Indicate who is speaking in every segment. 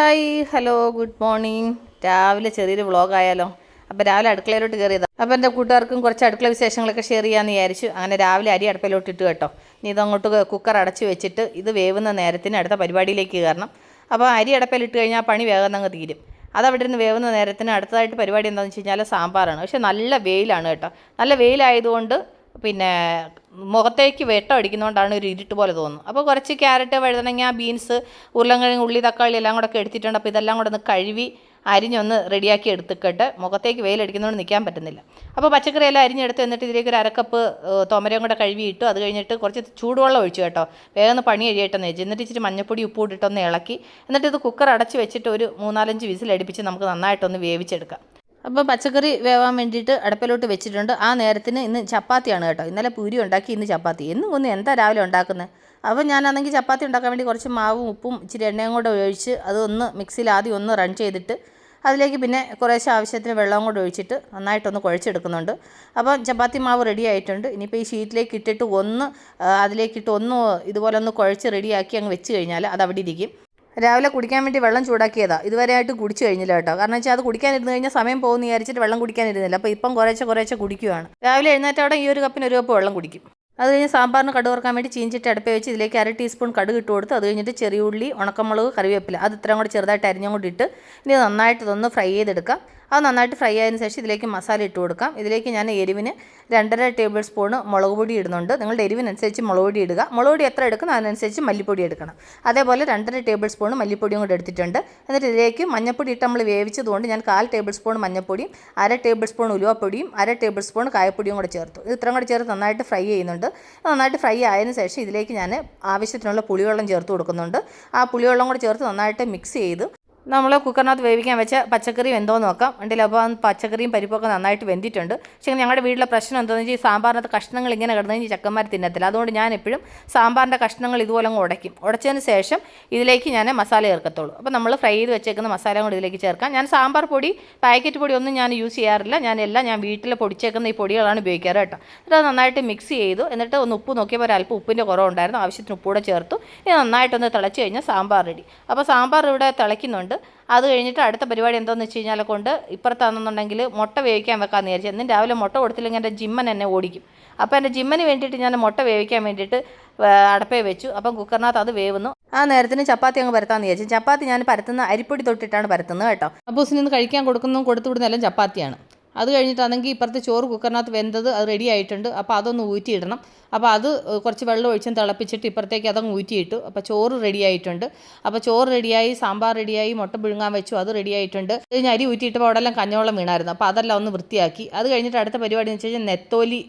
Speaker 1: Hi hello good morning. രാവിലെ ചെറിയൊരു വ്ളോഗായാലോ അപ്പോൾ രാവിലെ അടുക്കളയിലോട്ട് കയറിയതാണ് അപ്പോൾ എന്റെ കൂട്ടുകാർക്കും കുറച്ച് അടുക്കള വിശേഷങ്ങളൊക്കെ ഷെയർ ചെയ്യാമെന്ന് വിചാരിച്ചു. അങ്ങനെ രാവിലെ അരി അടുപ്പയിലോട്ട് ഇട്ട് കേട്ടോ. ഇനി ഇതങ്ങോട്ട് കുക്കർ അടച്ച് വെച്ചിട്ട് ഇത് വേവുന്ന നേരത്തിന് അടുത്ത പരിപാടിയിലേക്ക് കയറണം. അപ്പോൾ അരി അടപ്പിലിട്ട് കഴിഞ്ഞാൽ പണി വേഗം അങ്ങ് തീരും. അതവിടെ നിന്ന് വേവുന്ന നേരത്തിന് അടുത്തതായിട്ട് പരിപാടി എന്താണെന്ന് വെച്ച് കഴിഞ്ഞാൽ സാമ്പാറാണ്. പക്ഷേ നല്ല വെയിലാണ് കേട്ടോ. നല്ല വെയിലായതുകൊണ്ട് പിന്നെ മുഖത്തേക്ക് വെട്ടം അടിക്കുന്നതുകൊണ്ടാണ് ഒരു ഇരുട്ട് പോലെ തോന്നുന്നത് അപ്പോൾ കുറച്ച് ക്യാരറ്റ് വഴുതനങ്ങ ബീൻസ് ഉരുളക്കിഴങ്ങ് ഉള്ളി തക്കാളി എല്ലാം കൂടെ എടുത്തിട്ടുണ്ട്. അപ്പോൾ ഇതെല്ലാം കൂടെ ഒന്ന് കഴുകി അരിഞ്ഞൊന്ന് റെഡിയാക്കി എടുത്തിട്ട് മുഖത്തേക്ക് വെയിലടിക്കുന്നതുകൊണ്ട് നിൽക്കാൻ പറ്റുന്നില്ല. അപ്പോൾ പച്ചക്കറി എല്ലാം അരിഞ്ഞെടുത്ത് എന്നിട്ട് ഇതിലേക്ക് ഒരു അരക്കപ്പ് തോമരയും കൂടെ കഴുകി ഇട്ടു. അത് കഴിഞ്ഞിട്ട് കുറച്ച് ചൂടുവെള്ളം ഒഴിച്ചു കേട്ടോ. വേഗം പണി കഴിയട്ടെന്ന് വെച്ചു എന്നിട്ട് ഇച്ചിരി മഞ്ഞപ്പൊടി ഉപ്പ് ഇട്ടിട്ടൊന്ന് ഇളക്കി. എന്നിട്ട് ഇത് കുക്കർ അടച്ച് വെച്ചിട്ട് ഒരു മൂന്നാലഞ്ച് വിസിലടിപ്പിച്ച് നമുക്ക് നന്നായിട്ടൊന്ന് വേവിച്ചെടുക്കാം. അപ്പോൾ പച്ചക്കറി വേവാൻ വേണ്ടിയിട്ട് അടുപ്പിലോട്ട് വെച്ചിട്ടുണ്ട്. ആ നേരത്തിന് ഇന്ന് ചപ്പാത്തിയാണ് കേട്ടോ. ഇന്നലെ പൂരി ഉണ്ടാക്കി ഇന്ന് ചപ്പാത്തി. എന്നും ഒന്ന് എന്താ രാവിലെ ഉണ്ടാക്കുന്നത് അപ്പോൾ ഞാനാണെങ്കിൽ ചപ്പാത്തി ഉണ്ടാക്കാൻ വേണ്ടി കുറച്ച് മാവും ഉപ്പും ഇച്ചിരി എണ്ണയും കൂടെ ഒഴിച്ച് അതൊന്ന് മിക്സിയിൽ ആദ്യം ഒന്ന് റൺ ചെയ്തിട്ട് അതിലേക്ക് പിന്നെ കുറേശ്ശെ ആവശ്യത്തിന് വെള്ളവും കൂടെ ഒഴിച്ചിട്ട് നന്നായിട്ടൊന്ന് കുഴച്ചെടുക്കുന്നുണ്ട്. അപ്പോൾ ചപ്പാത്തി മാവ് റെഡി ആയിട്ടുണ്ട്. ഇനിയിപ്പോൾ ഈ ഷീറ്റിലേക്ക് ഇട്ടിട്ട് ഒന്ന് അതിലേക്കിട്ട് ഒന്ന് ഇതുപോലെ ഒന്ന് കുഴച്ച് റെഡിയാക്കി അങ്ങ് വെച്ച് കഴിഞ്ഞാൽ അത് അവിടെ ഇരിക്കും. രാവിലെ കുടിക്കാൻ വേണ്ടി വെള്ളം ചൂടാക്കിയതാ. ഇതുവരെയായിട്ട് കുടിച്ചു കഴിഞ്ഞില്ല കേട്ടോ. കാരണം വെച്ചാൽ അത് കുടിക്കാനിരുന്ന് കഴിഞ്ഞാൽ സമയം പോകുന്ന വിചാരിച്ചിട്ട് വെള്ളം കുടിക്കാനിരുന്നില്ല. അപ്പോൾ ഇപ്പം കുറേശ്ശെ കുറേശ്ശെ കുടിക്കുകയാണ് രാവിലെ എഴുന്നേറ്റവിടെ ഈ ഒരു കപ്പിന് ഒരു കപ്പ് വെള്ളം കുടിക്കും. അത് കഴിഞ്ഞ് സാമ്പാറിന് കടുക് വേണ്ടി ചീഞ്ചിട്ട് അടുപ്പേ വെച്ച് ഇതിലേക്ക് അര ടീസ്പൂൺ കടുക് ഇട്ട് കൊടുത്ത് അത് കഴിഞ്ഞിട്ട് ചെറിയ ഉള്ളി ഉണക്കമുളക് കറിവേപ്പില. അത് ഇത്രയും കൂടി ചെറുതായിട്ട് അരിഞ്ഞും കൂടി ഇട്ട് ഇനി നന്നായിട്ട് ഇതൊന്ന് ഫ്രൈ ചെയ്തെടുക്കാം. അത് നന്നായിട്ട് ഫ്രൈ ആയതിനു ശേഷം ഇതിലേക്ക് മസാല ഇട്ട് കൊടുക്കാം. ഇതിലേക്ക് ഞാൻ എരിവിന് രണ്ടര ടേബിൾ സ്പൂൺ മുളക് പൊടി ഇടുന്നുണ്ട്. നിങ്ങളുടെ എരിവിനനുസരിച്ച് മുളക് പൊടി ഇടുക. മുളക് പൊടി എത്ര എടുക്കുന്നു? അതിനനുസരിച്ച് മല്ലിപ്പൊടി എടുക്കണം. അതേപോലെ രണ്ടര ടേബിൾ സ്പൂൺ മല്ലിപ്പൊടിയും കൂടെ എടുത്തിട്ടുണ്ട്. എന്നിട്ട് ഇതിലേക്ക് മഞ്ഞൾപ്പൊടി ഇട്ട് നമ്മൾ വേവിച്ചതുകൊണ്ട് ഞാൻ കാൽ ടേബിൾ സ്പൂൺ മഞ്ഞപ്പൊടിയും അര ടേബിൾ സ്പൂൺ ഉലുവപ്പൊടിയും അര ടേബിൾ സ്പൂൺ കായപ്പൊടിയും കൂടെ ചേർത്തു. ഇത് ഇത്രയും കൂടെ ചേർത്ത് നന്നായിട്ട് ഫ്രൈ ചെയ്യുന്നുണ്ട്. നന്നായിട്ട് ഫ്രൈ ആയതിനു ശേഷം ഇതിലേക്ക് ഞാൻ ആവശ്യത്തിനുള്ള പുളിവെള്ളം ചേർത്ത് കൊടുക്കുന്നുണ്ട്. ആ പുളിവെള്ളം കൂടെ ചേർത്ത് നന്നായിട്ട് മിക്സ് ചെയ്ത്. നമ്മൾ കുക്കറിനകത്ത് വേവിക്കാൻ വെച്ച പച്ചക്കറി വെന്തോ നോക്കാം. ഉണ്ടെങ്കിൽ അപ്പോൾ പച്ചക്കറിയും പരിപ്പൊക്കെ നന്നായിട്ട് വെന്തിട്ടുണ്ട്. പക്ഷേ ഞങ്ങളുടെ വീട്ടിലെ പ്രശ്നം എന്താണെന്ന് വെച്ചാൽ ഈ സാമ്പാറിനകത്ത് കഷ്ണങ്ങൾ ഇങ്ങനെ കിടന്നു ചക്കന്മാർ തിന്നത്തില്ല. അതുകൊണ്ട് ഞാൻ എപ്പോഴും സാമ്പാറിന്റെ കഷ്ണങ്ങൾ ഇതുപോലെ അങ്ങ് ഉടയ്ക്കും. ഉടച്ചതിന് ശേഷം ഇതിലേക്ക് ഞാൻ മസാല ചേർക്കത്തുള്ളൂ. അപ്പോൾ നമ്മൾ ഫ്രൈ ചെയ്ത് വെച്ചേക്കുന്ന മസാല കൂടി ഇതിലേക്ക് ചേർക്കാം. ഞാൻ സാമ്പാർ പൊടി പാക്കറ്റ് പൊടി ഒന്നും ഞാൻ യൂസ് ചെയ്യാറില്ല. ഞാൻ എല്ലാം ഞാൻ വീട്ടിൽ പൊടിച്ചേക്കുന്ന ഈ പൊടികളാണ് ഉപയോഗിക്കാറ് കേട്ടോ. എന്നിട്ട് അത് നന്നായിട്ട് മിക്സ് ചെയ്തു. എന്നിട്ട് ഒന്ന് ഉപ്പ് നോക്കിയപ്പോൾ അല്പം ഉപ്പിന്റെ കുറവുണ്ടായിരുന്നു. ആവശ്യത്തിന് ഉപ്പ് കൂടെ ചേർത്തു. ഇത് നന്നായിട്ടൊന്ന് തിളച്ച് കഴിഞ്ഞാൽ സാമ്പാർ റെഡി അപ്പോൾ സാമ്പാർ ഇവിടെ തിളയ്ക്കുന്നുണ്ട്. അത് കഴിഞ്ഞിട്ട് അടുത്ത പരിപാടി എന്താണെന്ന് വെച്ച് കഴിഞ്ഞാൽ കൊണ്ട് ഇപ്പുറത്താണെന്നുണ്ടെങ്കിൽ മുട്ട വേവിക്കാൻ വെക്കാമെന്ന് വിചാരിച്ചു. എന്നും രാവിലെ മുട്ട കൊടുത്തില്ലെങ്കിൽ എന്റെ ജിമ്മൻ എന്നെ ഓടിക്കും. അപ്പോൾ എന്റെ ജിമ്മന് വേണ്ടിയിട്ട് ഞാൻ മുട്ട വേവിക്കാൻ വേണ്ടിയിട്ട് അടപ്പേ വെച്ചു. അപ്പം കുക്കറിനകത്ത് അത് വേവുന്നു. ആ നേരത്തിന് ചപ്പാത്തി അങ്ങ് പരത്താമെന്ന് വിചാരിച്ചു. ചപ്പാത്തി ഞാൻ പരത്തുന്ന അരിപ്പൊടി തൊട്ടിട്ടാണ് പരത്തുന്നത് കേട്ടോ. നിന്ന് കഴിക്കാൻ കൊടുക്കുന്നതും കൊടുത്തു വിടുന്നതെല്ലാം ചപ്പാത്തിയാണ്. അത് കഴിഞ്ഞിട്ടാണെങ്കിൽ ഇപ്പുറത്തെ ചോറ് കുക്കറിനകത്ത് വെന്തത് അത് റെഡി ആയിട്ടുണ്ട്. അപ്പോൾ അതൊന്ന് ഊറ്റിയിടണം. അപ്പോൾ അത് കുറച്ച് വെള്ളം ഒഴിച്ചും തിളപ്പിച്ചിട്ട് ഇപ്പുറത്തേക്ക് അതങ്ങ് ഊറ്റിയിട്ടു. അപ്പോൾ ചോറ് റെഡി ആയിട്ടുണ്ട്. അപ്പോൾ ചോറ് റെഡിയായി സാമ്പാർ റെഡിയായി മുട്ട പുഴുങ്ങാൻ വെച്ചു അത് റെഡി ആയിട്ടുണ്ട്. കഴിഞ്ഞ് അരി ഊറ്റിയിട്ടപ്പോൾ അവിടെ എല്ലാം കഞ്ഞോളം വീണായിരുന്നു. അപ്പോൾ അതെല്ലാം ഒന്ന് വൃത്തിയാക്കി. അത് കഴിഞ്ഞിട്ട് അടുത്ത പരിപാടി എന്ന് വെച്ച് കഴിഞ്ഞാൽ നെത്തോലി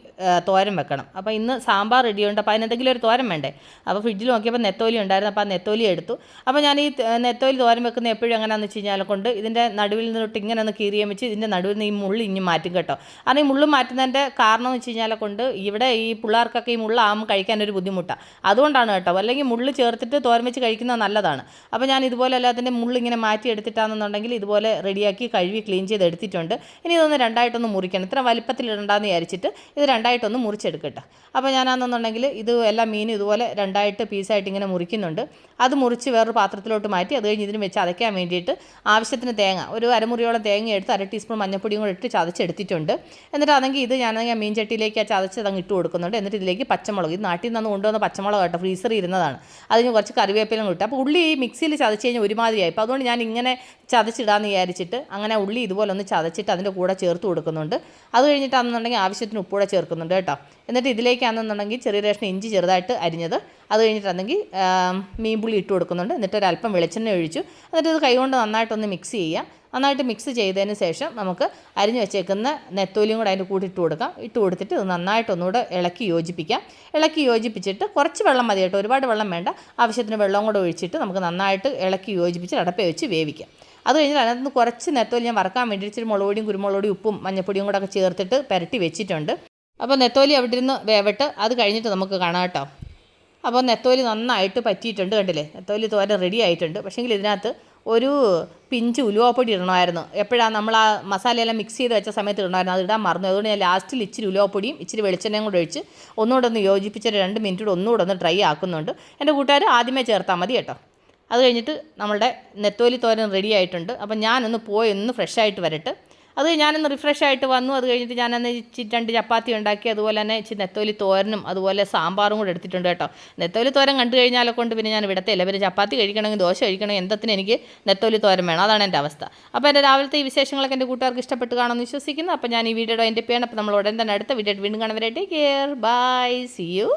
Speaker 1: തോരം തോരൻ വെക്കണം. അപ്പോൾ ഇന്ന് സാമ്പാർ റെഡിയുണ്ട് അപ്പോൾ അതിനെന്തെങ്കിലും ഒരു തോരൻ വേണ്ടേ? അപ്പോൾ ഫ്രിഡ്ജിൽ നോക്കിയപ്പോൾ നെത്തോലി ഉണ്ടായിരുന്നു. അപ്പോൾ ആ നെത്തോലി എടുത്തു. അപ്പോൾ ഞാൻ ഈ നെത്തോലി തോരൻ വെക്കുന്ന എപ്പോഴും എങ്ങനെയാണെന്ന് വെച്ച് കഴിഞ്ഞാൽ കൊണ്ട് ഇതിന്റെ നടുവിൽ നിന്നിട്ട് ഇങ്ങനെ ഒന്ന് കീറിയം വെച്ച് ഇതിന്റെ നടുവിൽ നിന്ന് ഈ മുള്ളി ഇഞ്ഞ് മാറ്റും കേട്ടോ. കാരണം ഈ മുള്ള് മാറ്റുന്നതിന്റെ കാരണം എന്ന് വെച്ച് കഴിഞ്ഞാൽ കൊണ്ട് ഇവിടെ ഈ പിള്ളേർക്കൊക്കെ ഈ മുള്ളാകുമ്പോൾ കഴിക്കാൻ ഒരു ബുദ്ധിമുട്ടാണ് അതുകൊണ്ടാണ് കേട്ടോ. അല്ലെങ്കിൽ മുള്ള് ചേർത്തിട്ട് തോരൻ വെച്ച് കഴിക്കുന്നത് നല്ലതാണ്. അപ്പോൾ ഞാൻ ഇതുപോലെ എല്ലാത്തിന്റെ മുള്ളിങ്ങനെ മാറ്റി എടുത്തിട്ടാണെന്നുണ്ടെങ്കിൽ ഇതുപോലെ റെഡിയാക്കി കഴുകി ക്ലീൻ ചെയ്ത് എടുത്തിട്ടുണ്ട്. ഇനി ഇതൊന്ന് രണ്ടായിട്ടൊന്ന് മുറിക്കണം. ഇത്ര വലിപ്പത്തിൽ ഇടണ്ടെന്ന് വിചാരിച്ചിട്ട് ഇത് രണ്ടായിട്ടൊന്ന് മുറിച്ചെടുക്കട്ടെ. അപ്പോൾ ഞാനാണെന്നുണ്ടെങ്കിൽ ഇത് എല്ലാ മീനും ഇതുപോലെ രണ്ടായിട്ട് പീസായിട്ട് ഇങ്ങനെ മുറിക്കുന്നുണ്ട്. അത് മുറിച്ച് വേറൊരു പാത്രത്തിലോട്ട് മാറ്റി അത് കഴിഞ്ഞ് ഇതിന് വെച്ച് അതയ്ക്കാൻ വേണ്ടിയിട്ട് ആവശ്യത്തിന് തേങ്ങ. ഒരു അരമുറിയോളം തേങ്ങ എടുത്ത് അര ടീസ്പൂൺ മഞ്ഞൾപ്പൊടിയും കൂടെ ഇട്ട് ചതച്ചെടുത്തിട്ടുണ്ട്. എന്നിട്ട് അതെങ്കിൽ ഇത് ഞാനാണെങ്കിൽ മീൻ ചട്ടിയിലേക്ക് ആ ചതച്ചത് അങ്ങ് ഇട്ട് കൊടുക്കുന്നുണ്ട്. എന്നിട്ട് ഇതിലേക്ക് പച്ചമുളക് ഇത് നാട്ടിൽ നിന്ന് കൊണ്ടുവന്ന പച്ചമുളക് കേട്ടോ ഫ്രീസറിൽ ഇരുന്നതാണ്. അതിന് കുറച്ച് കറിവേപ്പിലും കിട്ടും അപ്പോൾ ഉള്ളി ഈ മിക്സിയിൽ ചതച്ച് കഴിഞ്ഞാൽ ഒരുമാതിരിയായി. അപ്പോൾ അതുകൊണ്ട് ഞാൻ ഇങ്ങനെ ചതച്ചിടാമെന്ന് വിചാരിച്ചിട്ട് അങ്ങനെ ഉള്ളി ഇതുപോലെ ഒന്ന് ചതച്ചിട്ട് അതിന്റെ കൂടെ ചേർത്ത് കൊടുക്കുന്നുണ്ട്. അത് കഴിഞ്ഞിട്ടാണെന്നുണ്ടെങ്കിൽ ആവശ്യത്തിന് ഉപ്പൂടെ ചേർക്കുന്നുണ്ട് കേട്ടോ. എന്നിട്ട് ഇതിലേക്കാണെന്നുണ്ടെങ്കിൽ ചെറിയ റേഷൻ ഇഞ്ചി ചെറുതായിട്ട് അരിഞ്ഞത്. അത് മീൻ പുളി ഇട്ട് കൊടുക്കുന്നുണ്ട്. എന്നിട്ട് ഒരല്പം വെളിച്ചെണ്ണ ഒഴിച്ചു. എന്നിട്ട് ഇത് കൈകൊണ്ട് നന്നായിട്ടൊന്ന് മിക്സ് ചെയ്യാം. നന്നായിട്ട് മിക്സ് ചെയ്തതിന് ശേഷം നമുക്ക് അരിഞ്ഞു വെച്ചേക്കുന്ന നെത്തോലിയും കൂടെ അതിന്റെ കൂടി ഇട്ട് കൊടുക്കാം. ഇട്ട് കൊടുത്തിട്ട് ഇത് നന്നായിട്ട് ഒന്നുകൂടെ ഇളക്കി യോജിപ്പിക്കാം. ഇളക്കി യോജിപ്പിച്ചിട്ട് കുറച്ച് വെള്ളം മതി കേട്ടോ. ഒരുപാട് വെള്ളം വേണ്ട. ആവശ്യത്തിന് വെള്ളം കൂടെ ഒഴിച്ചിട്ട് നമുക്ക് നന്നായിട്ട് ഇളക്കി യോജിപ്പിച്ച് അടപ്പേ വെച്ച് വേവിക്കാം. അത് കഴിഞ്ഞിട്ട് അതിനകത്ത് കുറച്ച് നെത്തോലി ഞാൻ വറക്കാൻ വേണ്ടി ഇച്ചിരി മുളകുപൊടിയും കുരുമുളകുപൊടിയും കുരുമുളക് പൊടിയും ഉപ്പും മഞ്ഞപ്പൊടിയും കൂടെ ഒക്കെ ചേർത്തിട്ട് പുരട്ടി വെച്ചിട്ടുണ്ട്. അപ്പോൾ നെത്തോലി അവിടെ ഇരുന്ന് വേവട്ട്. അത് കഴിഞ്ഞിട്ട് നമുക്ക് കാണാം കേട്ടോ. അപ്പോൾ നെത്തോലി നന്നായിട്ട് പറ്റിയിട്ടുണ്ട് കണ്ടില്ലേ? നെത്തോലി തോരൻ റെഡി ആയിട്ടുണ്ട്. പക്ഷേങ്കിൽ ഇതിനകത്ത് ഒരു പിഞ്ച് ഉലുവപ്പൊടി ഇടണമായിരുന്നു. എപ്പോഴാണ് നമ്മൾ ആ മസാലയെല്ലാം മിക്സ് ചെയ്ത് വെച്ച സമയത്ത് ഇടണമായിരുന്നു. അത് ഇടാൻ മറന്നു. അതുകൊണ്ട് ഞാൻ ലാസ്റ്റിൽ ഇച്ചിരി ഉലുവപ്പൊടിയും ഇച്ചിരി വെളിച്ചെണ്ണയും കൂടെ ഒഴിച്ച് ഒന്നുകൂടെ ഒന്ന് യോജിപ്പിച്ച് രണ്ട് മിനിറ്റ് കൂടെ ഒന്നുകൂടെ ഒന്ന് ഡ്രൈ ആക്കുന്നുണ്ട്. എന്റെ കൂട്ടുകാർ ആദ്യമേ ചേർത്താൽ മതി കേട്ടോ. അത് കഴിഞ്ഞിട്ട് നമ്മളുടെ നെത്തോലി തോരൻ റെഡി ആയിട്ടുണ്ട്. അപ്പം ഞാനൊന്ന് പോയി ഒന്ന് ഫ്രഷ് ആയിട്ട് വരട്ടെ. അത് ഞാനൊന്ന് റിഫ്രഷ് ആയിട്ട് വന്നു. അത് കഴിഞ്ഞിട്ട് ഞാനന്ന് ഇച്ചിരി രണ്ട് ചപ്പാത്തി ഉണ്ടാക്കി. അതുപോലെ തന്നെ ഇച്ചിരി നെത്തോലി തോരനും അതുപോലെ സാമ്പാറും കൂടെ എടുത്തിട്ടുണ്ട് കേട്ടോ. നെത്തോലി തോരൻ കണ്ടു കഴിഞ്ഞാലൊക്കെ കൊണ്ട് പിന്നെ ഞാൻ വിടത്തില്ല പിന്നെ ചപ്പാത്തി കഴിക്കണമെങ്കിൽ ദോശ കഴിക്കണമെങ്കിൽ എന്തത്തിന് എനിക്ക് നെത്തോലി തോരൻ വേണം? അതാണ് എന്റെ അവസ്ഥ. അപ്പോൾ എന്റെ രാവിലത്തെ ഈ വിശേഷങ്ങളൊക്കെ എന്റെ കൂട്ടുകാർക്ക് ഇഷ്ടപ്പെട്ട് കാണുമെന്ന് വിശ്വസിക്കുന്നു. അപ്പോൾ ഞാൻ ഈ വീഡിയോയുടെ എന്റെ പേയാണ്. അപ്പോൾ നമ്മൾ ഉടൻ തന്നെ അടുത്ത വീഡിയോ വീണ്ടും കാണുന്നവരെ take care. Bye. See you.